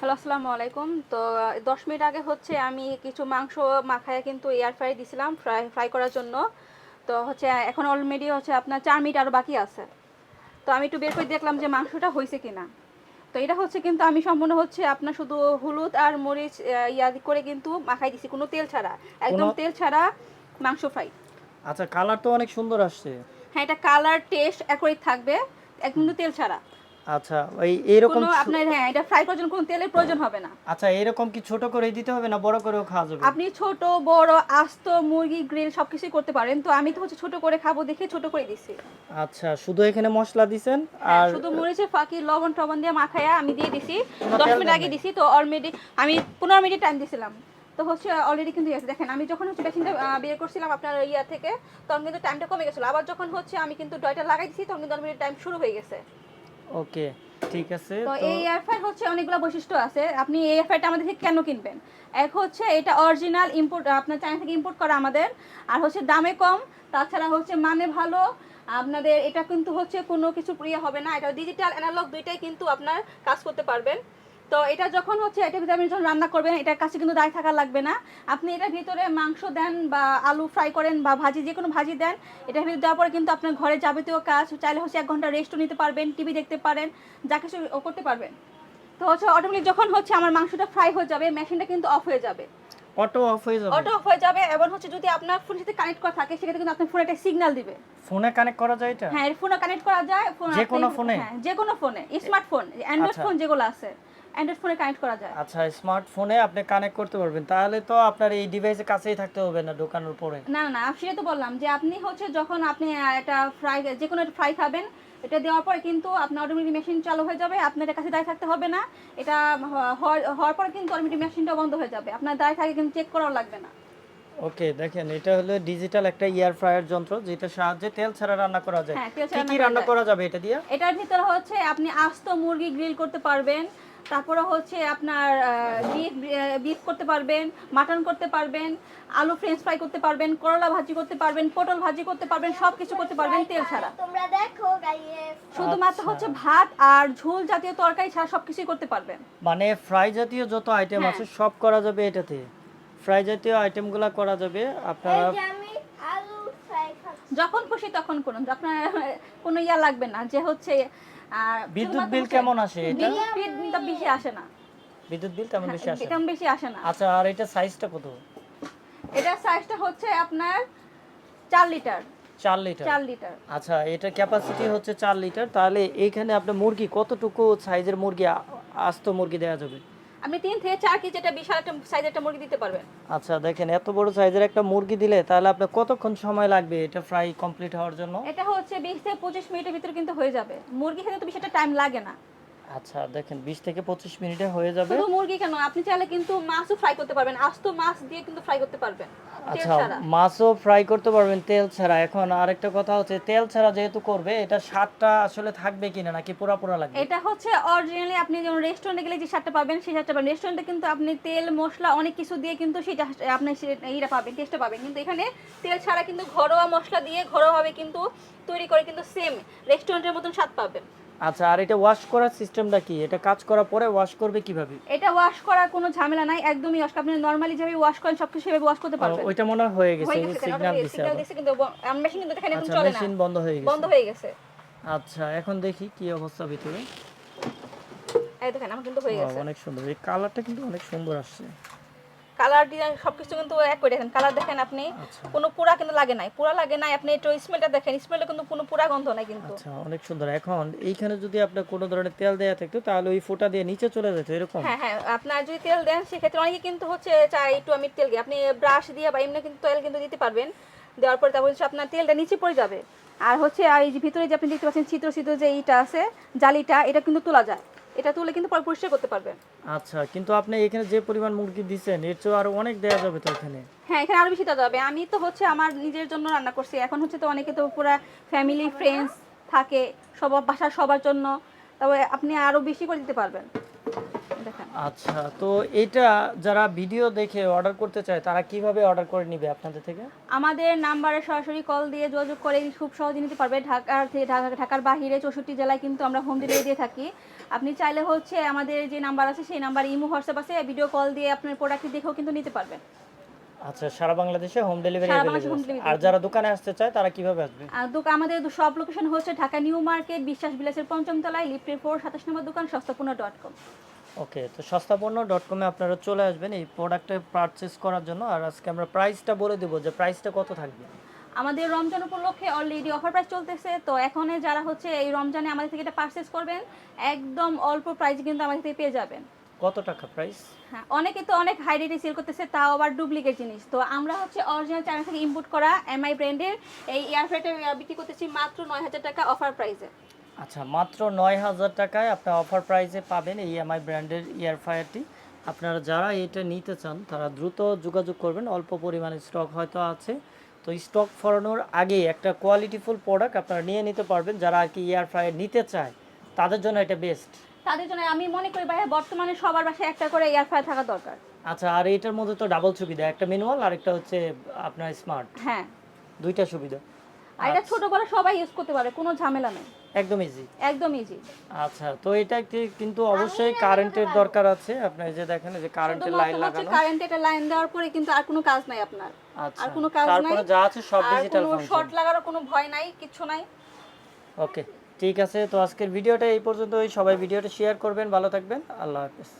Hello আসসালামু আলাইকুম। তো দশ মিনিট আগে হচ্ছে আমি কিছু মাংস মাখায় কিন্তু এয়ার ফ্রাই দিছিলাম ফ্রাই ফ্রাই করার জন্য। তো হচ্ছে এখন অলরেডি হচ্ছে আপনার চার মিনিট আরও বাকি আছে। তো আমি একটু বের করে দেখলাম যে মাংসটা হয়েছে কিনা। তো এটা হচ্ছে কিন্তু আমি সম্পূর্ণ হচ্ছে আপনার শুধু হলুদ আর মরিচ ইয়া করে কিন্তু মাখাই দিছি কোনো তেল ছাড়া। একদম তেল ছাড়া মাংস ফ্রাই আচ্ছা কালার তো অনেক সুন্দর আসছে। হ্যাঁ এটা কালার টেস্ট একই থাকবে একদম তেল ছাড়া। আচ্ছা কোনো ছো- আপনার হ্যাঁ এটা ফ্রাই করার জন্য কোনো তেলের প্রয়োজন হবে না। আচ্ছা এরকম কি ছোট করে দিতে হবে না বড় করেও খাওয়া যাবে? আপনি ছোট বড় আস্ত মুরগি গ্রিল সবকিছুই করতে পারেন। তো আমি তো হচ্ছে ছোট করে খাব দেখে ছোট করে দিছি। আচ্ছা শুধু এখানে মশলা হ্যাঁ, আর শুধু মরিচের ফাঁকি লবণ টবণ দিয়ে মাখায়া আমি দিয়ে দিছি। কোনো দশ তেল মিনিট আগে? দিছি তো অলরেডি আমি পনেরো মিনিট টাইম দিছিলাম। তো হচ্ছে অলরেডি কিন্তু আছে। দেখেন আমি যখন হচ্ছে বের করছিলাম আপনার ইয়া থেকে তখন কিন্তু টাইমটা কমে গেছিল। আবার যখন হচ্ছে আমি কিন্তু ডয়টা লাগাই দিছি তখন কিন্তু টাইম শুরু হয়ে গেছে। ওকে ঠিক আছে তো এই এয়ার ফ্রাই হচ্ছে অনেকগুলো বৈশিষ্ট্য আছে। আপনি এই এয়ার ফ্রাইটা আমাদের থেকে কেন কিনবেন? এক হচ্ছে এটা অরিজিনাল ইম্পোর্ট আপনার চায়না থেকে ইম্পোর্ট করা আমাদের আর হচ্ছে দামে কম তাছাড়া হচ্ছে মানে ভালো আপনাদের এটা কিন্তু হচ্ছে কোনো কিছু প্রিয় হবে না এটা ডিজিটাল অ্যানালগ দুইটাই কিন্তু আপনার কাজ করতে পারবেন। তো এটা যখন হচ্ছে এটার ভিতরে আপনি যখন রান্না করবেন এটার কাছে কিন্তু দায় থাকা লাগবে না। আপনি এটার ভিতরে মাংস দেন বা আলু ফ্রাই করেন বা ভাজি যে কোনো ভাজি দেন এটার ভিতরে দেওয়ার পরে কিন্তু আপনার ঘরে যাবতীয় কাজ চাইলে হচ্ছে এক ঘণ্টা রেস্টও নিতে পারবেন টিভি দেখতে পারেন যা কিছু ও করতে পারবেন। তো হচ্ছে অটোমেটিক যখন হচ্ছে আমার মাংসটা ফ্রাই হয়ে যাবে মেশিনটা কিন্তু অফ হয়ে যাবে। অটো অফ হয়ে যাবে। অটো অফ হয়ে যাবে এবং হচ্ছে যদি আপনার ফোনের সাথে কানেক্ট করা থাকে সেক্ষেত্রে কিন্তু আপনার ফোনে একটা সিগন্যাল দিবে। ফোনে কানেক্ট করা যায় এটা? হ্যাঁ ফোনে কানেক্ট করা যায় ফোন যে কোনো ফোনে? হ্যাঁ যে কোনো ফোনে স্মার্টফোন অ্যান্ড্রয়েড। ফোন যেগুলো আছে। অ্যান্ড্রয়েড ফোনে কানেক্ট করা যায়। আচ্ছা স্মার্টফোনে আপনি কানেক্ট করতে পারবেন। তাহলে তো আপনার এই ডিভাইসের কাছেই থাকতে হবে না দোকানের পরে। না না না সেটা তো বললাম যে আপনি হচ্ছে যখন আপনি একটা ফ্রাই যে কোনো একটা ফ্রাই খাবেন এটা দেওয়ার পরে কিন্তু আপনার অটোমেটিক মেশিন চালু হয়ে যাবে আপনার কাছে দাঁড়িয়ে থাকতে হবে না। এটা হওয়ার পরে কিন্তু অটোমেটিক মেশিনটা বন্ধ হয়ে যাবে। আপনার দাঁড়িয়ে থাকে কিন্তু চেক করাও লাগবে না। ওকে দেখেন এটা হলো ডিজিটাল একটা এয়ার ফ্রায়ার যন্ত্র যেটা সাহায্যে তেল ছাড়া রান্না করা যায়। হ্যাঁ, কি কি রান্না করা যাবে এটা দিয়ে? এটার ভিতরে হচ্ছে আপনি আস্ত মুরগি গ্রিল করতে পারবেন তারপরে হচ্ছে আপনার বিফ বিফ করতে পারবেন মাটন করতে পারবেন আলু ফ্রেঞ্চ ফ্রাই করতে পারবেন করলা ভাজি করতে পারবেন পটল ভাজি করতে পারবেন সব কিছু করতে পারবেন তেল ছাড়া। তোমরা দেখো গাইয়ে শুধুমাত্র আচ্ছা। হচ্ছে ভাত আর ঝোল জাতীয় তরকারি ছাড়া সব কিছুই করতে পারবেন। মানে ফ্রাই জাতীয় যত আইটেম হ্যাঁ। আছে সব করা যাবে এটাতে। ফ্রাই জাতীয় আইটেমগুলো করা যাবে। এই আপনারা যে আমি আলু ফ্রাই খাচ্ছি যখন খুশি তখন করুন। আপনার কোনো ইয়া লাগবে না যে হচ্ছে বিদ্যুৎ বিল কেমন আসে এটা? বেশি আসে না। বিদ্যুৎ বিল তেমন বেশি আসে না? তেমন বেশি আসে না। আচ্ছা আর এটা সাইজটা কত? এটার সাইজটা হচ্ছে আপনার চার লিটার। চার লিটার? চার লিটার। আচ্ছা এটা ক্যাপাসিটি হচ্ছে চার লিটার। তাহলে এইখানে আপনার মুরগি কতটুকু সাইজের মুরগি আস্ত মুরগি দেওয়া যাবে? আপনি তিন থেকে চার কেজি একটা বিশাল একটা সাইজের একটা মুরগি দিতে পারবেন। আচ্ছা দেখেন এত বড় সাইজের একটা মুরগি দিলে তাহলে আপনার কতক্ষণ সময় লাগবে এটা ফ্রাই কমপ্লিট হওয়ার জন্য? এটা হচ্ছে বিশ থেকে পঁচিশ মিনিটের ভিতরে কিন্তু হয়ে যাবে। মুরগি খেতে তো বেশি একটা টাইম লাগে না। আচ্ছা দেখেন বিশ থেকে পঁচিশ মিনিটে হয়ে যাবে। শুধু মুরগি কেন? আপনি চাইলে কিন্তু মাছও ফ্রাই করতে পারবেন। আস্ত মাছ দিয়ে কিন্তু ফ্রাই করতে পারবেন। আচ্ছা মাছও ফ্রাই করতে পারবেন তেল ছাড়া। এখন আরেকটা কথা হচ্ছে তেল ছাড়া যেহেতু করবে এটা স্বাদটা আসলে থাকবে কিনা নাকি পুরা পুরা লাগবে? এটা হচ্ছে অরিজিনালি আপনি যেমন রেস্টুরেন্টে গেলে যে স্বাদটা পাবেন সেই স্বাদটা পাবেন। রেস্টুরেন্টে কিন্তু আপনি তেল মশলা অনেক কিছু দিয়ে কিন্তু সেটা আপনি এইটা পাবেন টেস্টটা পাবেন। কিন্তু এখানে তেল ছাড়া কিন্তু ঘরোয়া মশলা দিয়ে ঘরোয়াভাবে কিন্তু তৈরি করে কিন্তু সেম রেস্টুরেন্টের মতন স্বাদ পাবেন। আচ্ছা আর এটা ওয়াশ করার সিস্টেমটা কি? এটা কাজ করার পরে ওয়াশ করবে কীভাবে? এটা ওয়াশ করার কোনো ঝামেলা নাই একদমই ওয়াশ আপনি নরমালি যেভাবে ওয়াশ করেন সবকিছু সেভাবে ওয়াশ করতে পারবেন। ওইটা মনে হয় গেছে সিগন্যাল দিছে সিগন্যাল দিছে কিন্তু মেশিন কিন্তু দেখেন এখন আচ্ছা চলে না। মেশিন বন্ধ হয়ে গেছে। বন্ধ হয়ে গেছে। আচ্ছা এখন দেখি কি অবস্থা ভিতরে। এই দেখেন আমার কিন্তু হয়ে গেছে। অনেক সুন্দর। এই কালারটা কিন্তু অনেক সুন্দর আসছে। কালার ডিজাইন সবকিছু কিন্তু এক করে দেখেন কালার দেখেন আপনি আচ্ছা। কোনো পুরা কিন্তু লাগে নাই। পুরা লাগে নাই আপনি একটু স্মেলটা দেখেন। স্মেলটা কিন্তু কোনো পুরা গন্ধ নাই কিন্তু। আচ্ছা অনেক সুন্দর। এখন এইখানে যদি আপনার কোনো ধরনের তেল দেয়া থাকতো তাহলে ওই ফোঁটা দিয়ে নিচে চলে যেত এরকম? হ্যাঁ হ্যাঁ আপনার যদি তেল দেন সেক্ষেত্রে অনেকে কিন্তু হচ্ছে চাই একটু আমি তেল দিই। আপনি ব্রাশ দিয়ে বা এমনি কিন্তু তেল কিন্তু দিতে পারবেন। দেওয়ার পরে তারপর হচ্ছে আপনার তেলটা নিচে পড়ে যাবে। আর হচ্ছে এই যে ভিতরে যে আপনি দেখতে পাচ্ছেন ছিদ্র ছিদ্র যে এইটা আছে জালিটা এটা কিন্তু তোলা যায়। এটা তুলে কিন্তু পরে পরিষ্কার করতে পারবেন। আচ্ছা কিন্তু আপনি এখানে যে পরিমাণ মুরগি দিছেন এর চেয়ে আরও অনেক দেওয়া যাবে তো এখানে। হ্যাঁ এখানে আরও বেশি দেওয়া যাবে। আমি তো হচ্ছে আমার নিজের জন্য রান্না করছি। এখন হচ্ছে তো অনেকে তো পুরো ফ্যামিলি ফ্রেন্ডস থাকে সবার বাসা সবার জন্য। তবে আপনি আরও বেশি করে দিতে পারবেন। আচ্ছা তো এটা যারা ভিডিও দেখে অর্ডার করতে চায় তারা কীভাবে অর্ডার করে নিবে আপনাদের থেকে? আমাদের নাম্বারে সরাসরি কল দিয়ে যোগাযোগ করে খুব সহজে নিতে পারবে। ঢাকার থেকে ঢাকা ঢাকার বাহিরে চৌষট্টি জেলায় কিন্তু আমরা হোম ডেলিভারি দিয়ে থাকি। আপনি চাইলে হচ্ছে আমাদের যে নাম্বার আছে সেই নাম্বার ইমো হোয়াটসঅ্যাপ আছে ভিডিও কল দিয়ে আপনার প্রোডাক্টটি দেখেও কিন্তু নিতে পারবেন। আচ্ছা সারা বাংলাদেশে হোম ডেলিভারি আর যারা দোকানে আসতে চায় তারা কীভাবে আসবে? দোকান আমাদের সব লোকেশন হচ্ছে ঢাকা নিউ মার্কেট বিশ্বাস বিলাসের পঞ্চম তলায় লিফটের ফোর সাতাশ নম্বর দোকান সস্তাপূর্ণ ডট কম ওকে তো সস্তাপন্ন ডট কমে আপনারা চলে আসবেন এই প্রোডাক্টটা পারচেস করার জন্য। আর আজকে আমরা প্রাইসটা বলে দেবো যে প্রাইসটা কত থাকবে। আমাদের রমজান উপলক্ষে অলরেডি অফার প্রাইস চলতেছে। তো এখন যারা হচ্ছে এই রমজানে আমাদের থেকে এটা পারচেস করবেন একদম অল্প প্রাইসে কিন্তু আমাদের থেকে পেয়ে যাবেন। কত টাকা প্রাইস হ্যাঁ অনেকে তো অনেক হাই রেটে সেল করতেছে তাও আবার ডুপ্লিকেট জিনিস। তো আমরা হচ্ছে অরিজিনাল চায়না থেকে ইম্পোর্ট করা এমআই ব্র্যান্ডের এই এয়ার ফ্রাইটা বিক্রি করতেছি মাত্র নয় হাজার টাকা অফার প্রাইসে আচ্ছা মাত্র নয় হাজার টাকায় আপনার অফার প্রাইসে পাবেন এই এমআই ব্র্যান্ডের ইয়ার ফায়ারটি আপনারা যারা এটা নিতে চান তারা দ্রুত যোগাযোগ করবেন। অল্প পরিমাণে স্টক হয়তো আছে। তো স্টক ফরানোর আগে একটা কোয়ালিটিফুল প্রোডাক্ট আপনারা নিয়ে নিতে পারবেন। যারা আর কি এয়ার ফ্রায়ার নিতে চায় তাদের জন্য এটা বেস্ট তাদের জন্য আমি মনে করি ভাইয়া বর্তমানে সবার বাসায় একটা করে এয়ার ফ্রাই থাকা দরকার। আচ্ছা আর এটার মধ্যে তো ডাবল সুবিধা। একটা ম্যানুয়াল আর একটা হচ্ছে আপনার স্মার্ট হ্যাঁ। দুইটা সুবিধা। আর এটা ছোট বড় সবাই ইউজ করতে পারে কোনো ঝামেলা নেই। একদম ইজি একদম ইজি আচ্ছা তো এটা কিন্তু অবশ্যই কারেন্টের দরকার আছে। আপনার এই যে দেখেন যে কারেন্টের লাইন লাগানো। কারেন্ট এটা লাইন দেওয়ার পরে কিন্তু আর কোনো কাজ নাই আপনার। আচ্ছা আর কোনো কাজ তারপরে যা আছে সব ডিজিটাল ফাংশন শর্ট লাগারও কোনো ভয় নাই কিচ্ছু নাই। ওকে ঠিক আছে তো আজকের ভিডিওটা এই পর্যন্তই। সবাই ভিডিওটা শেয়ার করবেন ভালো থাকবেন। আল্লাহ হাফেজ।